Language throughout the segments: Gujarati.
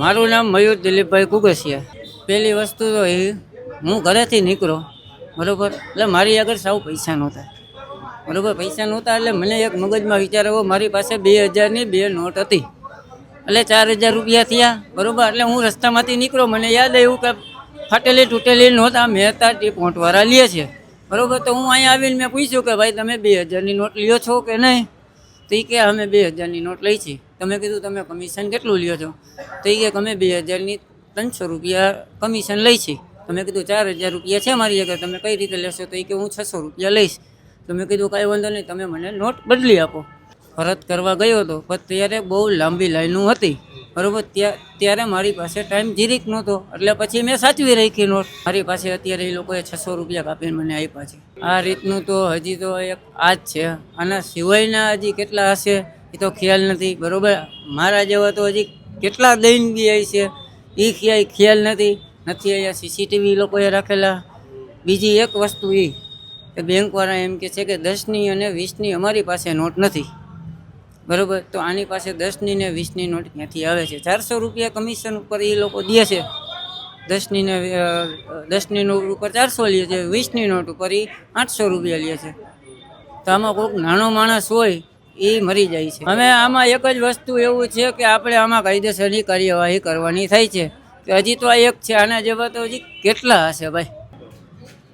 મારું નામ મયુર દિલીપભાઈ કુગસિયા. પહેલી વસ્તુ તો એ, હું ઘરેથી નીકળો, બરાબર? એટલે મારી આગળ સાવ પૈસા નહોતા. બરોબર? પૈસા નહોતા એટલે મને એક મગજમાં વિચાર આવ્યો, મારી પાસે બે હજારની બે નોટ હતી. એટલે ચાર હજાર રૂપિયા થયા, બરાબર? એટલે હું રસ્તામાંથી નીકળો મને યાદ આવ્યું કે ફાટેલી તૂટેલી નોટ આ મહેતા ટીપ પોંટવાળા લે છે. બરોબર? તો હું અહીંયા આવીને મેં પૂછ્યું કે ભાઈ, તમે બે હજારની નોટ લ્યો છો કે નહીં? તો એ કે અમે બે હજારની નોટ લઈ છીએ તમે કીધું તમે કમિશન કેટલું લ્યો છો? તો એ કે અમે બે હજારની ત્રણસો રૂપિયા કમિશન લઈ છીએ તમે કીધું ચાર હજાર રૂપિયા છે મારી આગળ. તમે કઈ રીતે લેશો? તો એ કે હું છસો રૂપિયા લઈશ. તો મેં કીધું કાંઈ વાંધો નહીં, તમે મને નોટ બદલી આપો. ફરજ કરવા ગયો હતો પણ ત્યારે બહુ લાંબી લાઈનો હતી. બરોબર, ત્યાં, ત્યારે મારી પાસે ટાઈમ જીરીક નહોતો. એટલે પછી મેં સાચવી રાખી નોટ. મારી પાસે અત્યારે એ લોકોએ છસો રૂપિયા કાપીને મને આપ્યા છે. આ રીતનું તો હજી તો એક આ જ છે. આના સિવાયના હજી કેટલા હશે, એ તો ખ્યાલ નથી. બરોબર, મારા જેવા તો હજી કેટલા દઈને ગયા છે એ ક્યાંય ખ્યાલ નથી. નથી અહીંયા સીસીટીવી લોકોએ રાખેલા. બીજી એક વસ્તુ એ કે બેંકવાળા એમ કે છે કે દસની અને વીસની અમારી પાસે નોટ નથી. બરોબર? તો આની પાસે દસની ને વીસની નોટ ક્યાંથી આવે છે. ચારસો રૂપિયા કમિશન ઉપર એ લોકો દે છે. દસની ને દસની નોટ ઉપર ચારસો લે છે વીસની નોટ ઉપર એ આઠસો રૂપિયા લે છે. તો આમાં કોઈક નાનો માણસ હોય એ મરી જાય છે. અમે આમાં એક જ વસ્તુ એવું છે કે આપણે આમાં કાયદેસરની કાર્યવાહી કરવાની થાય છે. કે હજી તો આ એક છે. આના જેવા તો હજી કેટલા હશે ભાઈ?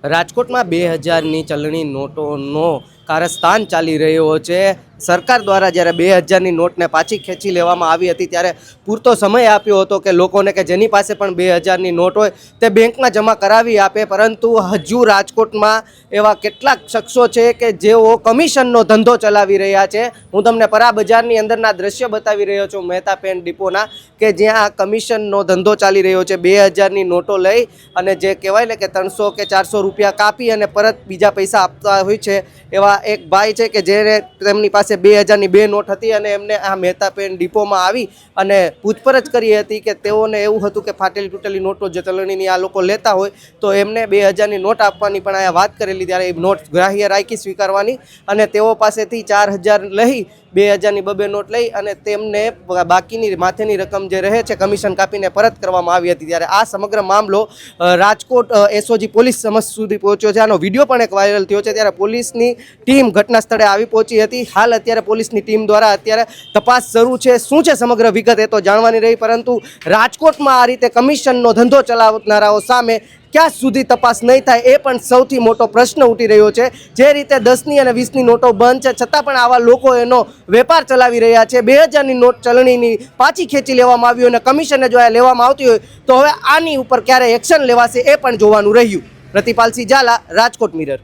રાજકોટમાં બે હજારની ચલણી નોટોનો કારસ્તાન ચાલી રહ્યો છે. સરકાર દ્વારા જ્યારે બે હજારની નોટને પાછી ખેંચી લેવામાં આવી હતી ત્યારે પૂરતો સમય આપ્યો હતો કે લોકોને કે જેની પાસે પણ બે હજારની નોટ હોય તે બેંકમાં જમા કરાવી આપે. પરંતુ હજુ રાજકોટમાં એવા કેટલાક શખ્સો છે કે જેઓ કમિશનનો ધંધો ચલાવી રહ્યા છે. હું તમને પરા બજારની અંદરના દ્રશ્ય બતાવી રહ્યો છું. મહેતા પેન ડિપોના કે જ્યાં આ કમિશનનો ધંધો ચાલી રહ્યો છે. બે હજારની નોટો લઈ અને જે કહેવાય ને કે ત્રણસો કે ચારસો રૂપિયા કાપી અને પરત બીજા પૈસા આપતા હોય છે એવા એક ભાઈ છે કે જેને તેમની પાસે બે હજારની બે નોટ હતી અને એમને આ મહેતા પેન ડિપોમાં આવી અને પૂછપરછ કરી હતી કે તેઓને એવું હતું કે ફાટેલી તૂટેલી નોટો જે ચલણીની આ લોકો લેતા હોય તો એમને બે હજારની નોટ આપવાની પણ અહીંયા વાત કરેલી ત્યારે એ નોટ ગ્રાહ્ય રાખી સ્વીકારવાની અને તેઓ પાસેથી ચાર હજાર લઈ બે હજારની બબે નોટ લઈ અને તેમને બાકીની માથેની રકમ જે રહે છે કમિશન કાપીને પરત કરવામાં આવી હતી ત્યારે આ સમગ્ર મામલો રાજકોટ એસઓજી પોલીસ સમક્ષ સુધી પહોંચ્યો છે. આનો વીડિયો પણ એક વાયરલ થયો છે. ત્યારે પોલીસની ટીમ ઘટના સ્થળે આવી પહોંચી હતી. હાલ અત્યારે પોલીસની ટીમ દ્વારા અત્યારે તપાસ શરૂ છે. શું છે સમગ્ર વિગત એ તો જાણવાની રહી, પરંતુ રાજકોટમાં આ રીતે કમિશનનો ધંધો ચલાવનારાઓ સામે ક્યાં સુધી તપાસ નહીં થાય એ પણ સૌથી મોટો પ્રશ્ન ઉઠી રહ્યો છે. જે રીતે દસની અને વીસની નોટો બંધ છે, છતાં પણ આવા લોકો એનો વેપાર ચલાવી રહ્યા છે. બે હજારની નોટ ચલણીની પાછી ખેંચી લેવામાં આવી અને કમિશને જો આ લેવામાં આવતી હોય, તો હવે આની ઉપર ક્યારે એક્શન લેવાશે એ પણ જોવાનું રહ્યું. પ્રતિપાલસિંહ ઝાલા, રાજકોટ મિરર.